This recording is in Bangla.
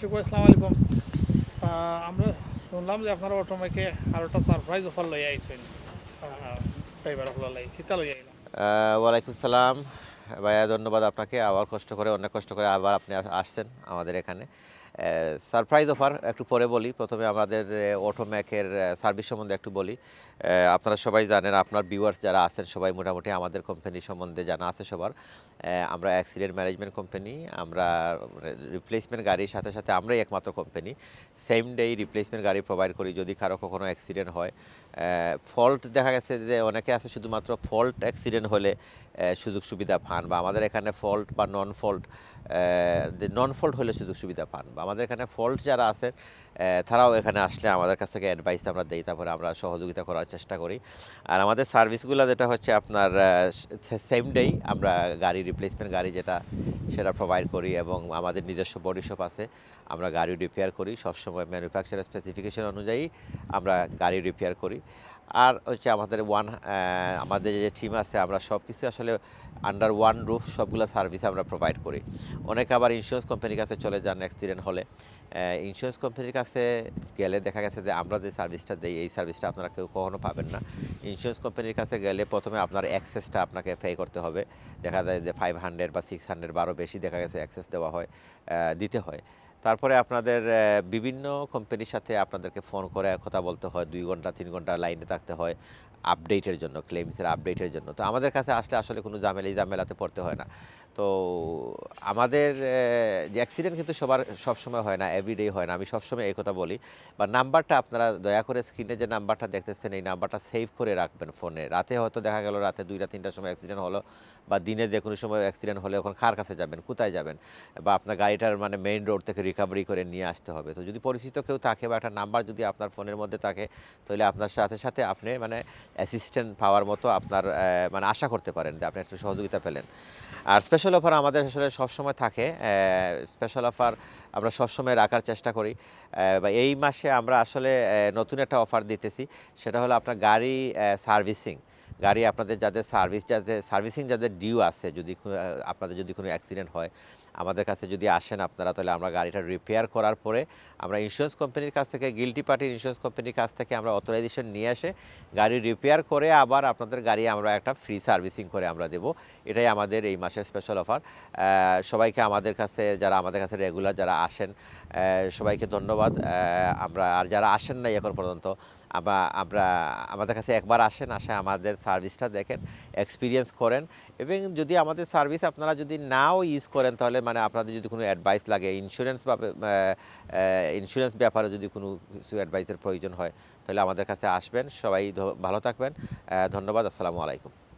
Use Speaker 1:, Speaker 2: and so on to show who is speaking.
Speaker 1: শুভ আসসালামু আলাইকুম। আমরা শুনলাম যে আপনারা অটোমেকে আর একটা সারপ্রাইজ অফার লই আইছেন ড্রাইভার হল লাই কিতা লই আইলাম
Speaker 2: ওয়ালাইকুম সালাম। ভাইয়া, ধন্যবাদ আপনাকে। আবার কষ্ট করে, অনেক কষ্ট করে আবার আপনি আসছেন আমাদের এখানে। সারপ্রাইজ অফার একটু পরে বলি। প্রথমে আমাদের অটোম্যাকের সার্ভিস সম্বন্ধে একটু বলি। আপনারা সবাই জানেন, আপনার ভিউয়ার্স যারা আছেন, সবাই মোটামুটি আমাদের কোম্পানি সম্বন্ধে জানা আছে সবার। আমরা অ্যাক্সিডেন্ট ম্যানেজমেন্ট কোম্পানি আমরা রিপ্লেসমেন্ট গাড়ির সাথে সাথে আমরাই একমাত্র কোম্পানি সেম ডে রিপ্লেসমেন্ট গাড়ি প্রোভাইড করি, যদি কারও কখনো অ্যাক্সিডেন্ট হয়। ফল্ট দেখা গেছে যে অনেকে আছে শুধুমাত্র ফল্ট অ্যাক্সিডেন্ট হলে সুযোগ সুবিধা পান বা আমাদের এখানে ফল্ট বা নন ফল্ট নন ফল্ট হলে সুযোগ সুবিধা পান বা আমাদের এখানে ফল্ট যারা আছে তারাও এখানে আসলে আমাদের কাছ থেকে অ্যাডভাইস আমরা দিই, তারপরে আমরা সহযোগিতা করার চেষ্টা করি। আর আমাদের সার্ভিসগুলো যেটা হচ্ছে আপনার সেম ডেই আমরা গাড়ি রিপ্লেসমেন্ট গাড়ি যেটা, সেটা প্রোভাইড করি এবং আমাদের নিজস্ব বডি শপ আছে, আমরা গাড়ি রিপেয়ার করি। সবসময় ম্যানুফ্যাকচারের স্পেসিফিকেশন অনুযায়ী আমরা গাড়ি রিপেয়ার করি। আর হচ্ছে আমাদের ওয়ান আমাদের যে টিম আছে, আমরা সব কিছু আসলে আন্ডার ওয়ান রুফ সবগুলো সার্ভিস আমরা প্রোভাইড করি। অনেকে আবার ইন্স্যুরেন্স কোম্পানির কাছে চলে যান অ্যাক্সিডেন্ট হলে। ইন্স্যুরেন্স কোম্পানির কাছে গেলে দেখা গেছে যে আমরা যে সার্ভিসটা দিই, এই সার্ভিসটা আপনারা কেউ কখনো পাবেন না। ইন্স্যুরেন্স কোম্পানির কাছে গেলে প্রথমে আপনার অ্যাক্সেসটা আপনাকে পে করতে হবে। দেখা যায় যে ফাইভ হান্ড্রেড বা সিক্স হান্ড্রেড বারো বেশি দেখা গেছে অ্যাক্সেস দেওয়া হয় দিতে হয়। তারপরে আপনাদের বিভিন্ন কোম্পানির সাথে আপনাদেরকে ফোন করে কথা বলতে হয়, দুই ঘণ্টা, তিন ঘণ্টা লাইনে থাকতে হয় আপডেটের জন্য ক্লেমসের আপডেটের জন্য। তো আমাদের কাছে আসলে আসলে কোনো ঝামেলা ঝামেলাতে পড়তে হয় না। তো আমাদের যে অ্যাক্সিডেন্ট কিন্তু সবার সবসময় হয় না এভরিডে হয় না। আমি সবসময় এই কথা বলি। বা নাম্বারটা আপনারা দয়া করে স্ক্রিনে যে নাম্বারটা দেখতেছেন, এই নাম্বারটা সেভ করে রাখবেন ফোনে রাতে হয়তো দেখা গেল, রাতে দুইটা তিনটার সময় অ্যাক্সিডেন্ট হলো বা দিনে যে কোনো সময় অ্যাক্সিডেন্ট হলে এখন কার কাছে যাবেন, কোথায় যাবেন? বা আপনার গাড়িটার মানে মেইন রোড থেকে রিকভারি করে নিয়ে আসতে হবে। তো যদি পরিচিত কেউ থাকে বা একটা নাম্বার যদি আপনার ফোনের মধ্যে থাকে, তাহলে আপনার সাথে সাথে আপনি মানে অ্যাসিস্ট্যান্ট পাওয়ার মতো আপনার মানে আশা করতে পারেন যে আপনি একটু সহযোগিতা পেলেন। আর স্পেশাল অফার আমাদের আসলে সবসময় থাকে। স্পেশাল অফার আমরা সবসময় রাখার চেষ্টা করি। বা এই মাসে আমরা আসলে নতুন একটা অফার দিতেছি। সেটা হলো আপনার গাড়ি সার্ভিসিং গাড়ি আপনাদের যাদের সার্ভিস যাদের সার্ভিসিং যাদের ডিউ আছে, যদি আপনাদের যদি কোনো অ্যাক্সিডেন্ট হয়, আমাদের কাছে যদি আসেন আপনারা, তাহলে আমরা গাড়িটা রিপেয়ার করার পরে আমরা ইন্স্যুরেন্স কোম্পানির কাছ থেকে গিলটি পার্টির ইন্স্যুরেন্স কোম্পানির কাছ থেকে আমরা অথরাইজেশন নিয়ে আসে গাড়ি রিপেয়ার করে আবার আপনাদের গাড়ি আমরা একটা ফ্রি সার্ভিসিং করে আমরা দেব। এটাই আমাদের এই মাসের স্পেশাল অফার সবাইকে আমাদের কাছে, যারা আমাদের কাছে রেগুলার যারা আসেন সবাইকে ধন্যবাদ। আমরা আর যারা আসেন নাই এখন পর্যন্ত আমরা আমরা, আমাদের কাছে একবার আসেন, আসে আমাদের সার্ভিসটা দেখেন এক্সপিরিয়েন্স করেন এবং যদি আমাদের সার্ভিস আপনারা যদি নাও ইউজ করেন তাহলে মানে আপনাদের যদি কোনো অ্যাডভাইস লাগে ইন্স্যুরেন্স বা ইন্স্যুরেন্স ব্যাপারে যদি কোনো কিছু অ্যাডভাইসের প্রয়োজন হয়, তাহলে আমাদের কাছে আসবেন। সবাই ভালো থাকবেন। ধন্যবাদ, আসসালামু আলাইকুম।